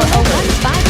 for over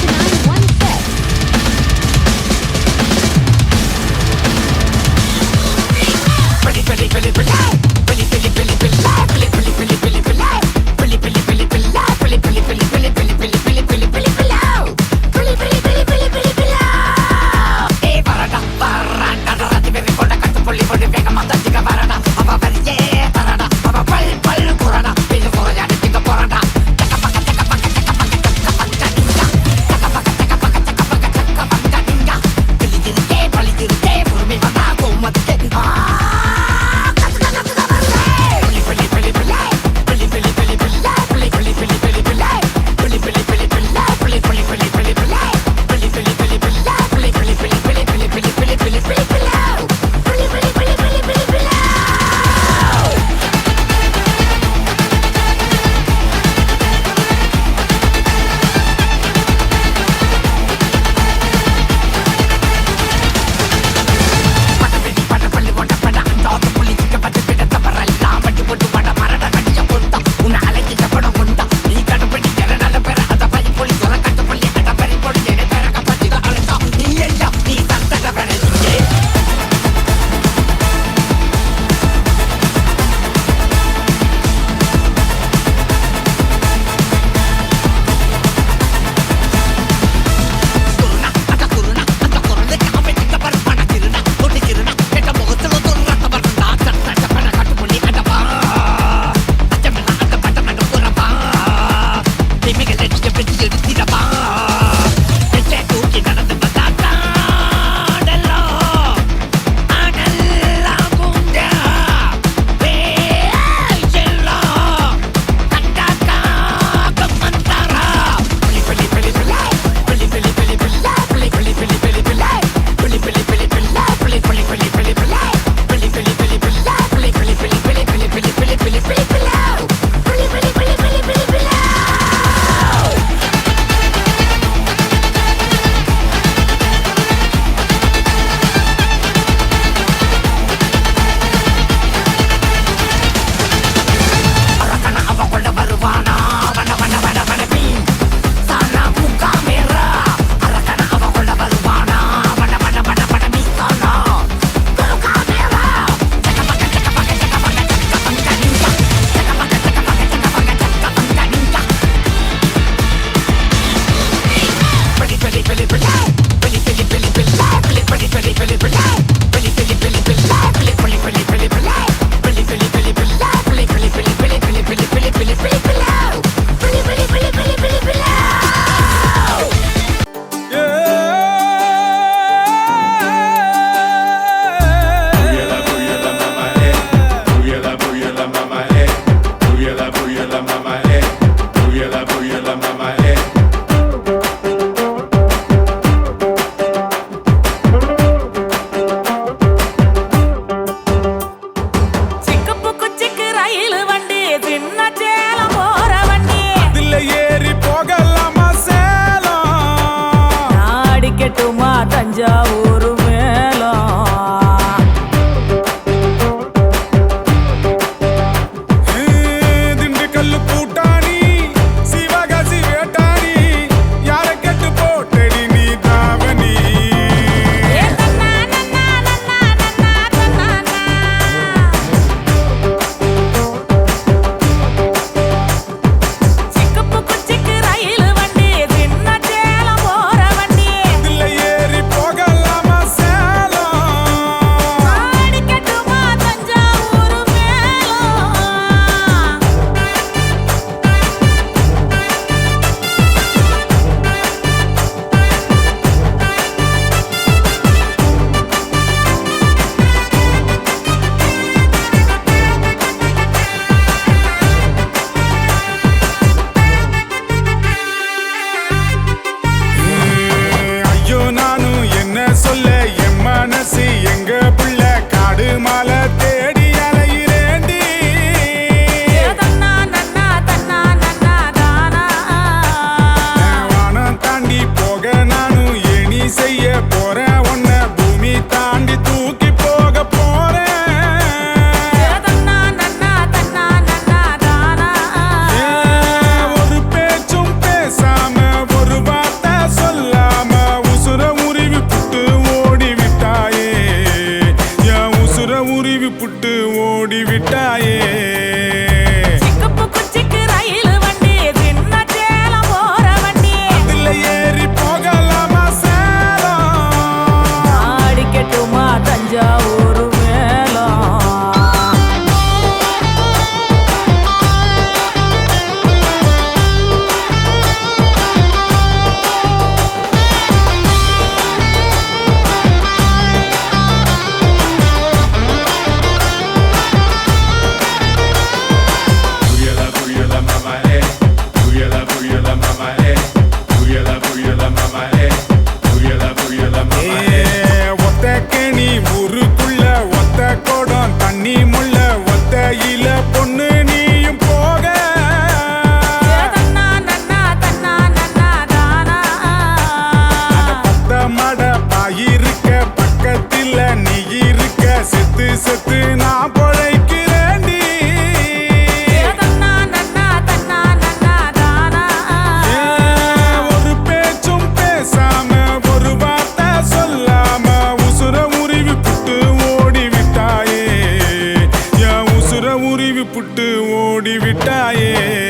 முட்டாயே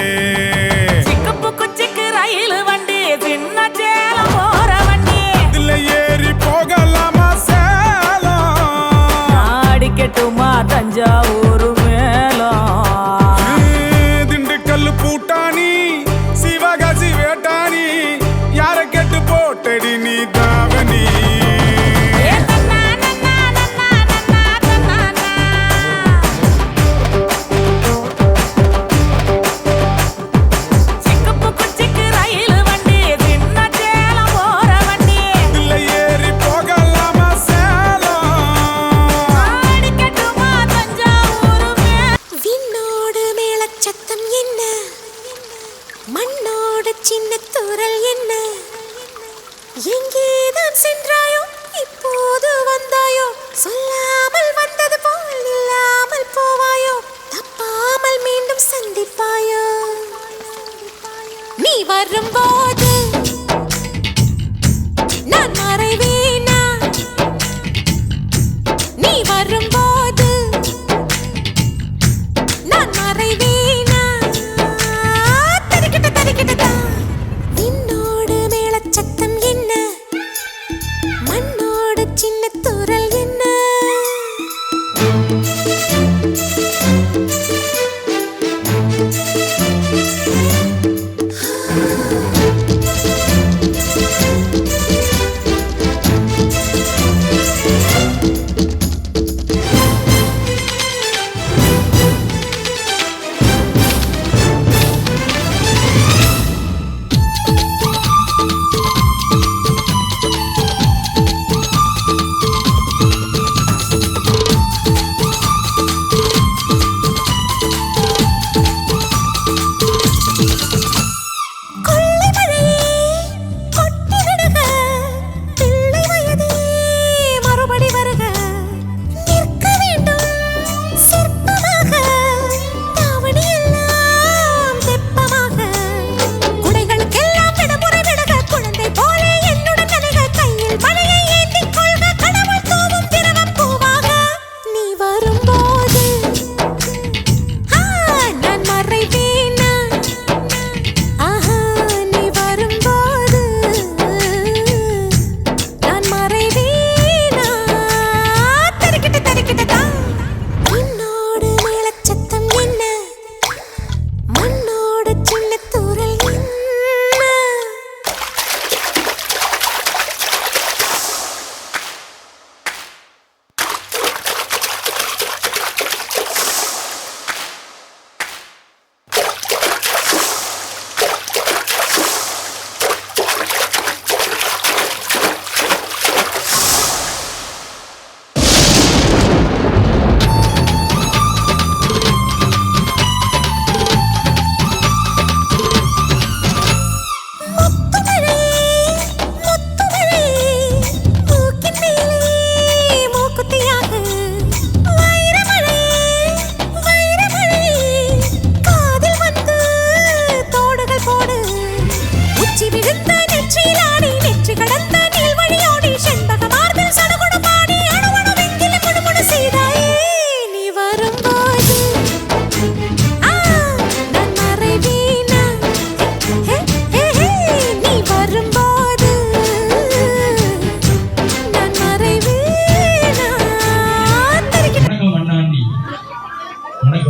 வரும்போ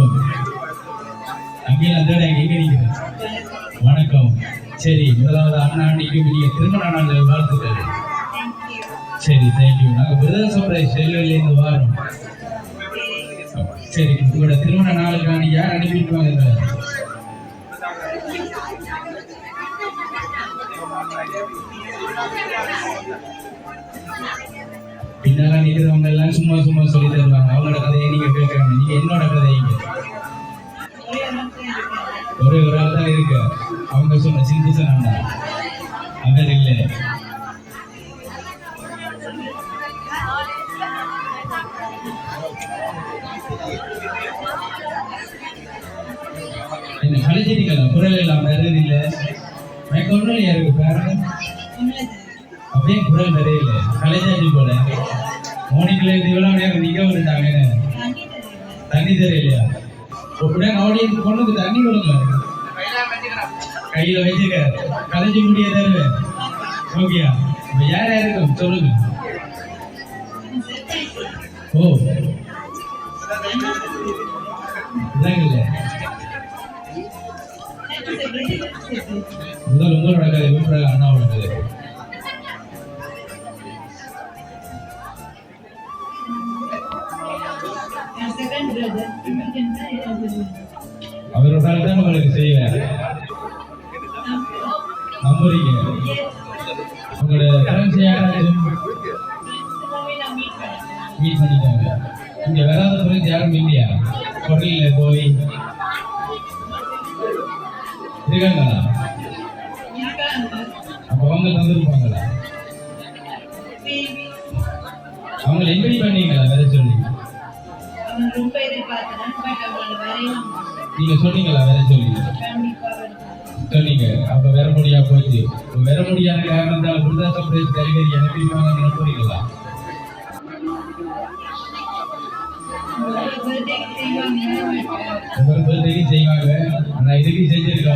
வணக்கம். அங்கேயெல்லாம் தேட எங்க நிற்கிறேன் வணக்கம் சரி முதலாவது அண்ணா அன்னைக்கு நீங்கள் திருமண நாள் வாழ்த்துக்கள் சரி தேங்க்யூ. நாங்கள் பிரதர் சொல்கிற செல்விலேருந்து வாரம். சரி உங்களோட திருமண நாளுக்கான யார் அனுப்பிட்டுவாங்க வாங்க. பின்னால நிக்கிறவங்க எல்லாம் சும்மா சும்மா சொல்லி தருவாங்க அவங்களோட கதையை நீங்க கேட்கறாங்க. நீங்க என்னோட கதையை ஒரே ஒரு ஆள் தான் இருக்கு. அவங்க சொன்ன சிந்து சொன்னாங்க அவர் இல்லை. என்ன கலைச்சிட்டீங்களா குரல் எல்லாம் வேற இல்ல? எனக்கு ஒன்றும் இல்லையா பாருங்க அப்படியே குரல் நிறைய இல்லை. போல. மோனிக்கல இருந்து இவ்வளவு நேரம் நிக்க விட்டாங்க தண்ணி தெரியலையா? உடனே ஆடியன்ஸ் பொண்ணுக்கு தண்ணி கொடுங்க. கையில வச்சுக்க. கலைச்சு முடிய தருவேன் ஓகேயா இப்ப யார் யாருக்கும் சொல்லுங்க. ஓ. இதாங்கல்ல முதல் உங்களோட கதை பிறகு அண்ணாவோட கதை அவரோட தான் உங்களுக்கு செய்வேன் நம்புறீங்க. உங்களோட கரன்சி மீட் பண்ணிட்டாங்க. இங்க வராத யாரும் இல்லையா? கொடையில போய். இருக்காங்களா? அப்ப அவங்க தந்திருப்பாங்களா? அவங்களை இன்வைட் பண்ணீங்களா? வேற சொல்லி. ரொம்ப பட் நீங்க சொன்னீங்களா வேற சொல்லி சொன்னீங்க. அப்ப வர முடியா போச்சு. இப்ப வர காரணத்தால் குருதாச பிரதேஷ் கலைஞர் எனக்கு நினைப்பீங்களா செய்வாங்க. ஆனா இதுக்கு செஞ்சிருக்க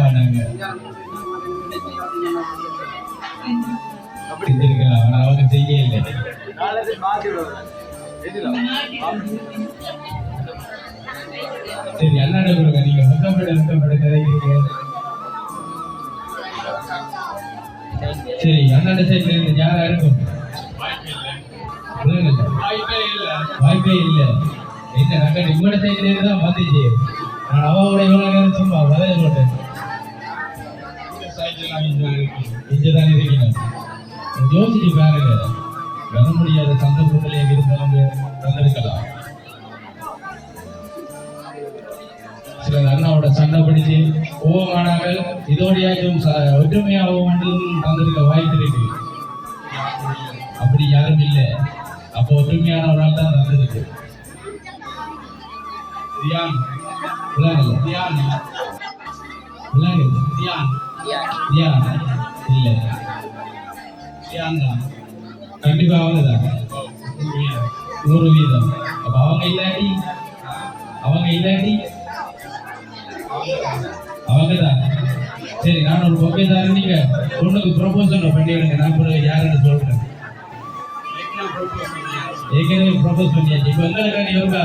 செஞ்சிருக்கலாம். ஆனா அவங்க செய்ய இல்லை சரி அண்ணாட கொடுங்க நீங்க முத்தப்பட முத்தப்பட கதைக்கிறீங்க சரி அண்ணாட சைட்ல இருந்து யாரா இருக்கும் வாய்ப்பே இல்ல. என்ன நாங்க உங்களோட சைட்ல இருந்து தான் வந்துச்சு நான் அவாவோட இவ்வளவு நேரம் சும்மா வதைய போட்டேன். இங்கதான் இருக்கீங்க. யோசிச்சு பாருங்க. பெற முடியாத சந்தர்ப்பத்திலே இருந்தாலும் தந்திருக்கலாம் சிலர் அண்ணாவோட சண்டை பிடிச்சு ஓமானாங்கள் இதோடையாச்சும் ச- ஒற்றுமையாகவும் தந்திருக்க வாய்ப்பு இருக்கு. அப்படி யாரும் இல்லை. அப்போ ஒற்றுமையான ஒரு ஆள் தான் தந்திருக்கு தியான். தியான். தியான். தியான். இல்ல. தியான் தான் கண்டிப்பா அவங்க நூறு வீதம். அப்ப அவங்க இல்லாட்டி? அவங்க இல்லாட்டி? அவங்க தான் சரி நான் ஒரு பொக்கை தரேன் நீங்க பொண்ணுக்கு ப்ரொபோசல் பண்ணிவிடுங்க நான் பிறகு யாருன்னு சொல்றேன். ஏற்கனவே ப்ரொபோஸ் பண்ணியாச்சு. இப்போ எங்களுக்கு இவங்க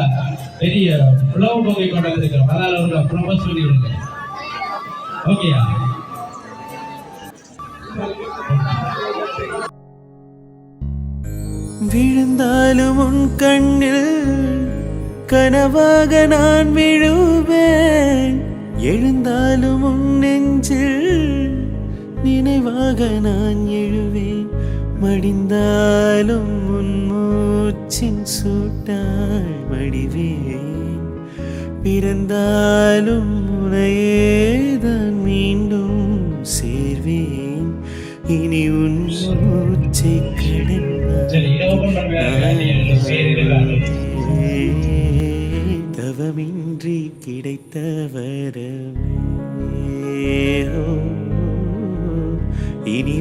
பெரிய உழவு தொகை கொண்டு வந்திருக்கிறோம் அதனால அவங்க ப்ரொபோஸ் பண்ணி விடுங்க ஓகேயா? விழுந்தாலும் உன் கண்ணில் கனவாக நான் விழுவேன். எழுந்தாலும் உன் நெஞ்சில் நினைவாக நான் எழுவேன். மடிந்தாலும் உன் மூச்சின் சூட்டால் மடிவேன். பிறந்தாலும் உனையே தான் மீண்டும் சேர்வேன். இனி உன்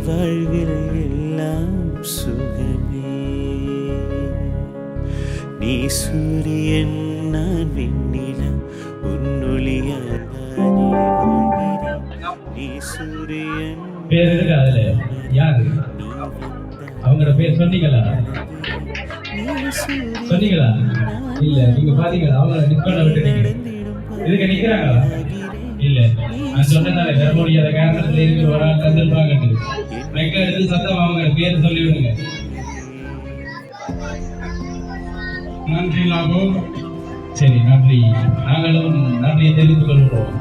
வாழ்வில் எல்லாம் சுகமே. நீ சூரியன் நான் வெண்ணிலம் உன்னொளியால் நானே வாழ்கிறேன் நீ சூரியன் பேர் இருக்கு அதுல. யாரு? அவங்களோட பேர் சொன்னீங்களா? சொன்னீங்களா? இல்ல நீங்க பாத்தீங்களா? அவங்கள பண்ண விட்டுட்டீங்க இதுக்கு நிக்கிறாங்களா இல்ல. நான் சொன்னதால முடியாத காரணத்துல இருந்து ஒரு ஆள் தந்திருப்பாங்க மைக்க எடுத்து சத்தம் அவங்க பேர் சொல்லிவிடுங்க. நன்றி லாபு. சரி நன்றி. நாங்களும் நன்றியை தெரிந்து கொள்கிறோம்.